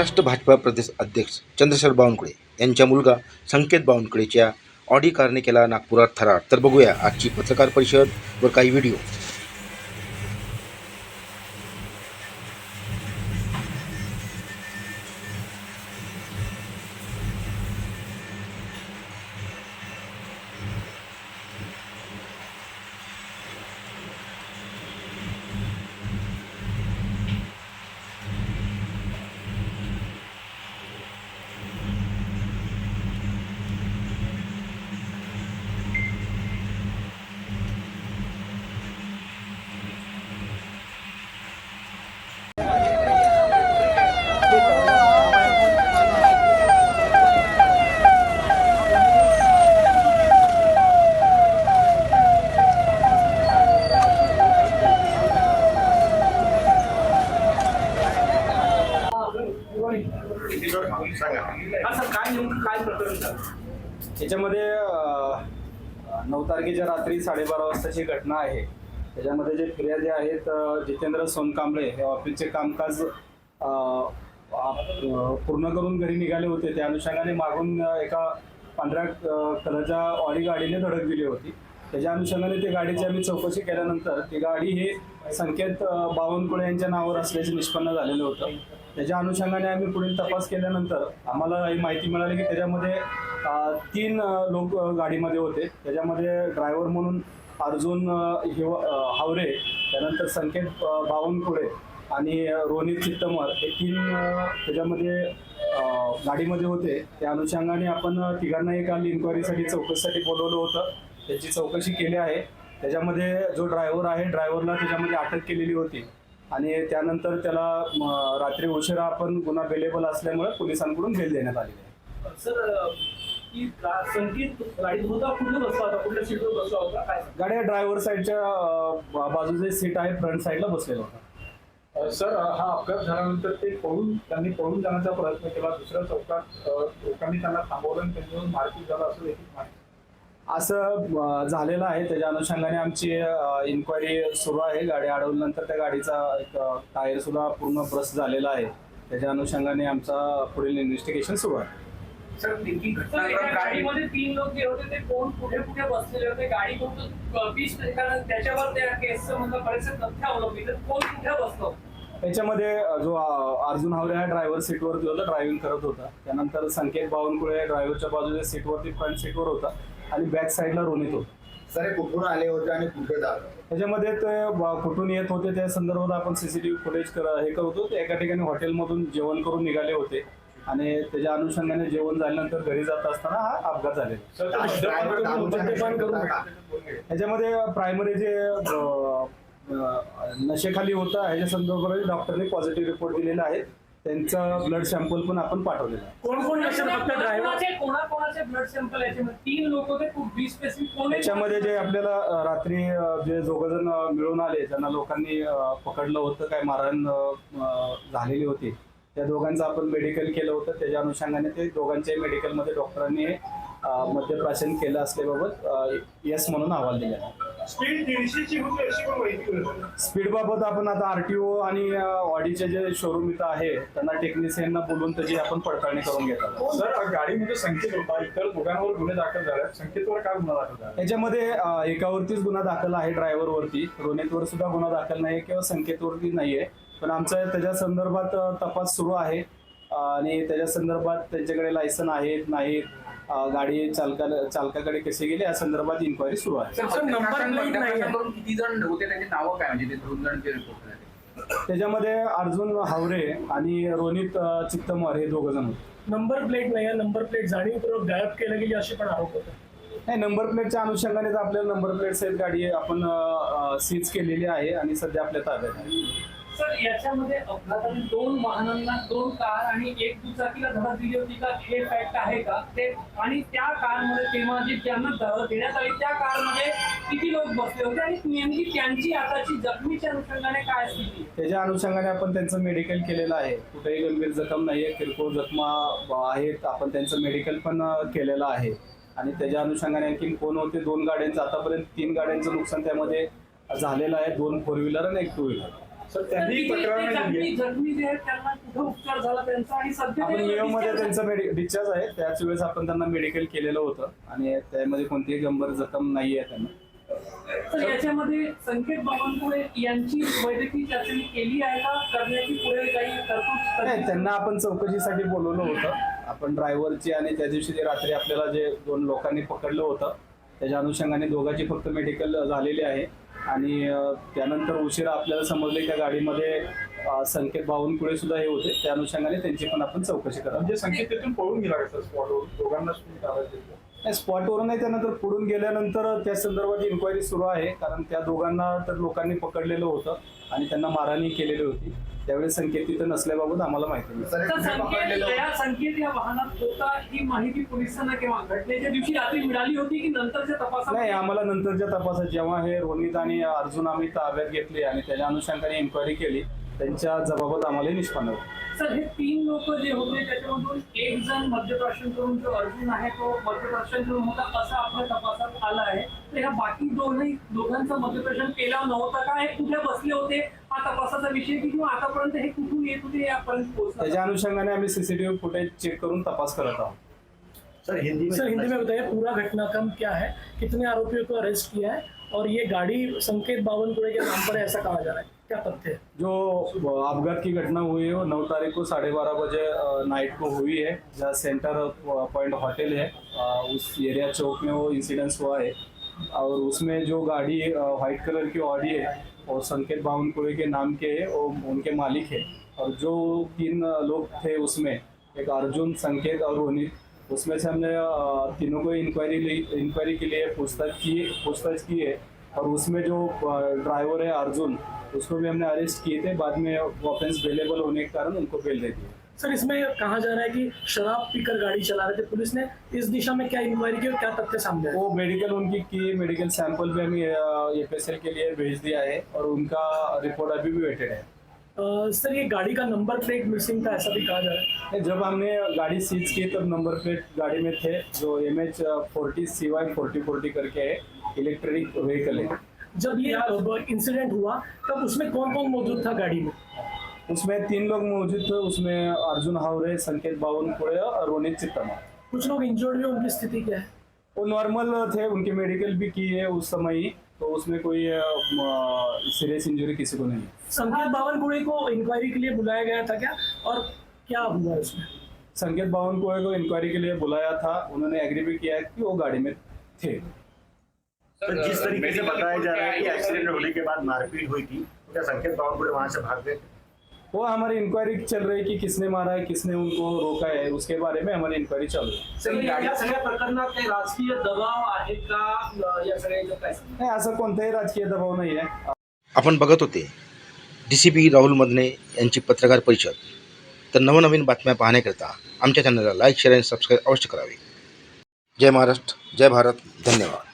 महाराष्ट्र भाजपा प्रदेश अध्यक्ष चंद्रशेखर बावनकुळे यांच्या मुलगा संकेत बावनकुळेच्या ऑडी कारने केला नागपुरात थरार. तर बघूया आजची पत्रकार परिषद व काही व्हिडिओ. याच्यामध्ये नऊ तारखेच्या रात्री साडेबारा वाजताची घटना आहे. त्याच्यामध्ये जे फिर्यादी आहेत जितेंद्र सोनकांबळे हे ऑफिसचे कामकाज पूर्ण करून घरी निघाले होते. त्या अनुषंगाने मागून एका पांढऱ्या कलरच्या ऑडी गाडीने धडक दिली होती. त्याच्या अनुषंगाने ते गाडीची आम्ही चौकशी केल्यानंतर ती गाडी हे संकेत बावनकुळे यांच्या नावावर असल्याचे निष्पन्न झालेलं होतं. त्याच्या अनुषंगाने आम्ही पुढील तपास केल्यानंतर आम्हाला ही माहिती मिळाली की त्याच्यामध्ये तीन लोक गाडीमध्ये होते. त्याच्यामध्ये ड्रायव्हर म्हणून अर्जुन हिव हावरे त्यानंतर संकेत बावनकुळे आणि रोनित चित्तमर हे तीन त्याच्यामध्ये गाडीमध्ये होते. त्या अनुषंगाने आपण तिघांना एका इन्क्वायरीसाठी चौकशीसाठी बोलवलं होतं. त्याची चौकशी केली आहे. त्याच्यामध्ये जो ड्रायव्हर आहे ड्रायव्हरला त्याच्यामध्ये अटक केलेली होती. आणि त्यानंतर त्याला रात्री उशिरा आपण गुन्हा बेलेबल असल्यामुळे पोलिसांकडून बेल देण्यात आलेली आहे सर की गाडीत होता कुठे बसला होता? कुठल्या सीटवर बसला होता? काय सांगा? गाड्या ड्रायव्हर साईडच्या बाजूचे सीट आहे फ्रंट साईडला बसलेला होता. सर हा अपघात झाल्यानंतर ते पळून त्यांनी पळून जाण्याचा प्रयत्न केला. दुसऱ्या चौकात लोकांनी त्यांना थांबवलं आणि त्यांच्यावर मारपीट झाला असं देखील माहिती असं झालेलं आहे. त्याच्या अनुषंगाने आमची इन्क्वायरी सुरू आहे. गाडी अडवल्यानंतर त्या गाडीचा एक टायर सुद्धा पूर्ण ब्रस्ट झालेला आहे. त्याच्या अनुषंगाने आमचा पुढील इन्व्हेस्टिगेशन सुरू आहे. सर नेमकी घटना एका गाडीमध्ये तीन लोक जे होते ते कोण कुठे कुठे बसलेले होते? गाडी कोणतं पीस कारण त्याच्यावर त्या केसचं म्हणजे बरेचसे तथ्य अवलंबित आहेत. कोण कुठे बसलो याच्यामध्ये जो अर्जुन हावरे हा ड्रायव्हर सीटवरती होता ड्रायव्हिंग करत होता. त्यानंतर संकेत बावनकुळे ड्रायव्हरच्या बाजूच्या सीटवरती फ्रंट सीटवर होता. आणि बॅक साईडला रोनित होता. सर हे कुठून आले होते आणि कुठे जात होते? त्याच्यामध्ये ते ब- कुठून येत होते त्या संदर्भात आपण सीसीटीव्ही फुटेज कर हे करतो ते एका ठिकाणी हॉटेलमधून जेवण करून निघाले होते. आणि त्याच्या अनुषंगाने जेवण झाल्यानंतर घरी जात असताना हा अपघात झालेला होता का? त्याच्यामध्ये प्रायमरी जे अं, अं, नशेखाली होता ह्याच्या संदर्भात डॉक्टरने पॉझिटिव्ह रिपोर्ट दिलेला आहे. त्यांचा ब्लड सॅम्पल पण आपण पाठवलेला आहे. कोण कोण नसेल फक्त ड्रायव्हरचे कोणाकोणाचे ब्लड सॅम्पल याच्यामध्ये तीन लोक होते खूप स्पेसिफिक कोण त्याच्यामध्ये जे आपल्याला अं, रात्री अं, जे दोघ जण मिळून आले ज्यांना लोकांनी अं, पकडलं होतं काय मारहाण अं, झालेली होती त्या दोघांचं आपण मेडिकल केलं होतं. त्याच्या अनुषंगाने ते दोघांच्याही मेडिकलमध्ये डॉक्टरांनी मद्यप्राशन केलं असल्याबाबत येस म्हणून अहवाल दिला. आहे स्पीड दीडशेची होती अशी पण माहिती मिळते स्पीड बाबत आपण आता आरटीओ आणि ऑडीचे जे शोरूम इथं आहे त्यांना टेक्निशियनना बोलून त्याची आपण पडताळणी करून घेतात सर गाडीमध्ये संकेत होता. इतर दोघांवर गुन्हे दाखल झाले. आहेत. संकेतवर काय गुन्हा दाखल झाला? याच्यामध्ये अं, एकावरतीच गुन्हा दाखल आहे ड्रायव्हरवरती रोनितवर सुद्धा गुन्हा दाखल नाही किंवा संकेतवरती नाहीये. पण आमचा त्याच्या संदर्भात अं, तपास सुरू आहे. अं, आणि त्याच्या संदर्भात त्यांच्याकडे लायसन आहेत नाहीत. गाडी चालकाला चालकाकडे कसे गेले या संदर्भात इन्क्वायरी सुरू आहे. सर नंबर प्लेट नाही आहे. करून किती जण होते त्यांची नावं काय म्हणजे ते दोन जणांचे रिपोर्ट झाले त्याच्यामध्ये अर्जुन हावरे आणि रोनित अं, चित्तमर हे दोघ जण होते. नंबर प्लेट नाही नंबर प्लेट जाणीवपूर्वक गायब केलं गेली असे पण आरोप होते. नाही नंबर प्लेटच्या अनुषंगाने तर आपल्याला नंबर प्लेट सहित गाडी आपण सीज केलेली आहे आणि सध्या आपल्या ताब्यात आहे. सर याच्यामध्ये अपघाताने दोन वाहनांना दोन कार आणि एक दुचाकीला धडक दिली होती का? हे फॅक्ट आहे का? ते आणि त्या कारमध्ये तेव्हा जी त्यांना धडक देण्यात आली त्या कारमध्ये किती लोक बसले होते आणि नेमकी त्यांची आताची जखमीच्या अनुषंगाने काय स्थिती? त्याच्या अनुषंगाने आपण त्यांचं मेडिकल केलेलं आहे. कुठेही गंभीर जखम नाही आहे किरकोळ जखमा आहेत आपण त्यांचं मेडिकल पण केलेलं आहे. आणि त्याच्या अनुषंगाने आणखी कोण होते? दोन गाड्यांचं आतापर्यंत तीन गाड्यांचं नुकसान त्यामध्ये झालेलं आहे. दोन फोर व्हीलर आणि एक टू व्हीलर सर तर त्यांनी तिथे तक्रार ते नाही दिली. जखमी जखमी जे आहेत त्यांना कुठं उपचार झाला त्यांचा आणि सध्या आपण ते मेयोमध्ये discharge त्यांचं मेडि डिस्चार्ज आहे. त्याच वेळेस आपण त्यांना मेडिकल केलेलं होतं आणि त्यामध्ये कोणतीही गंभीर जखम नाही आहे त्यांना. तर याच्यामध्ये संकेत बावनकुळे यांची वैद्यकीय चाचणी केली आहे का? करण्याची पुढे काही तरतूद नाही त्यांना आपण चौकशीसाठी बोलवलं होतं. आपण ड्रायव्हरची आणि त्या दिवशी ते रात्री आपल्याला जे दोन लोकांनी पकडलं होतं त्याच्या अनुषंगाने दोघांची फक्त मेडिकल झालेली आहे. आणि त्यानंतर उशिरा आपल्याला समजले त्या गाडीमध्ये संकेत बावनकुळे सुद्धा हे होते. त्या अनुषंगाने त्यांची पण आपण चौकशी करा म्हणजे संकेत तिथून पळून गेला का स्पॉटवर? दोघांना नाही स्पॉटवरून नाही त्यानंतर पुढून गेल्यानंतर त्या संदर्भात इन्क्वायरी सुरू आहे कारण त्या दोघांना तर लोकांनी पकडलेलं होतं आणि त्यांना मारहाणी केलेली होती. त्यावेळेस संकेत तिथं नसल्याबाबत आम्हाला माहिती मिळाली सर, तर एक संकेत या संकेत या वाहनात होता ही माहिती पोलिसांना केव्हा? घटनेच्या दिवशी रात्री मिळाली होती की नंतरच्या नाही तपासात आम्हाला नंतरच्या तपासात जेव्हा हे रोनित आणि अर्जुन आम्ही ताब्यात घेतले आणि त्याच्या अनुषंगाने इन्क्वायरी केली त्यांच्या जबाबत आम्हाला निष्पन्न होतं सर हे तीन लोक जे होते त्याच्यामधून एक जण मद्यप्राशन करून जो अर्जुन आहे तो मद्यप्राशन करून होता असं आपल्या तपासात आलं आहे. तर ह्या बाकी दोन्ही दोघांचं मद्यप्राशन केलं नव्हतं का? हे कुठे बसले होते? हा तपासाचा विषय की किंवा आतापर्यंत हे कुठून येत होते यापर्यंत पोहोचलं? त्याच्या अनुषंगाने आम्ही सीसीटीव्ही फुटेज चेक करून तपास करत आहोत. सर हिंदी सर हिंदी में बताइए। पूरा घटनाक्रम क्या है? कितने आरोपियों को अरेस्ट किया है? और ये गाड़ी संकेत बावनकुड़े के नाम पर है ऐसा कहा जा रहा है। क्या तथ्य है? जो अपघात की घटना हुई है वो नौ तारीख को साढ़े बारह बजे अ, नाइट को हुई है। जहाँ सेंटर पॉइंट होटल है अ, उस एरिया चौक में वो इंसिडेंस हुआ है। और उसमें जो गाड़ी अ, वाइट कलर की ऑडी है और संकेत बावनकुड़े के नाम के वो उनके मालिक है। और जो तीन लोग थे उसमें, एक अर्जुन, संकेत और रोनित उसमें से हमने तीनों को इंक्वायरी इंक्वायरी के लिए पूछताछ की पूछताछ की है। और उसमें जो ड्राइवर है अर्जुन, उसको भी हमने अरेस्ट किए थे। बाद में ऑफेंस अवेलेबल होने के कारण उनको बेल दे दिया। सर इसमें कहा जा रहा है कि शराब पीकर गाड़ी चला रहे थे पुलिस ने। इस दिशा में क्या इंक्वायरी की और क्या तथ्य सामने आए? वो मेडिकल उनकी की मेडिकल सैंपल भी हमें एफ़ के लिए भेज दिया है और उनका रिपोर्ट अभी भी वेटेड है। सर ये गाड़ी का नंबर प्लेट मिसिंग था ऐसा भी कहा जा रहा है? जब हमने गाड़ी सीज की तब नंबर प्लेट गाड़ी में थे जो M H forty C Y forty forty करके है इलेक्ट्रिक व्हीकल है। जब ये इंसिडेंट हुआ तब उसमें कौन कौन मौजूद था गाड़ी में? उसमें तीन लोग मौजूद थे उसमें अर्जुन हावरे संकेत बावन बावनकुड़े और रोनित चित्तमा। कुछ लोग इंजर्ड हुए उनकी स्थिति क्या है? वो नॉर्मल थे उनके मेडिकल भी की है उस समय ही तो उसमें कोई सीरियस इंजरी किसी को नहीं। संकेत बावनकुड़े को इंक्वायरी के लिए बुलाया गया था क्या? और क्या हुआ उसमें? संकेत बावन बावनकुड़े को इंक्वायरी के लिए बुलाया था उन्होंने एग्री भी किया है कि वो गाड़ी में थे। तो जिस तरीके से बताया जा रहा है कि एक्सीडेंट होने के बाद मारपीट हुई थी तो क्या संकेत बावनकुड़े वहाँ से भाग गए? वो हमारी इंक्वायरी चल रही है कि किसने मारा है किसने उनको रोका है उसके बारे में हमारी इंक्वायरी चालू है। आहे असं कोणताही राजकीय दबाव नाही आहे आपण बघत होते D C P Rahul Madane यांची पत्रकार परिषद. तर नवनवीन बातम्या पाहण्याकरिता आमच्या चॅनलला लाईक शेअर आणि सबस्क्राईब अवश्य करावे. जय महाराष्ट्र जय भारत धन्यवाद.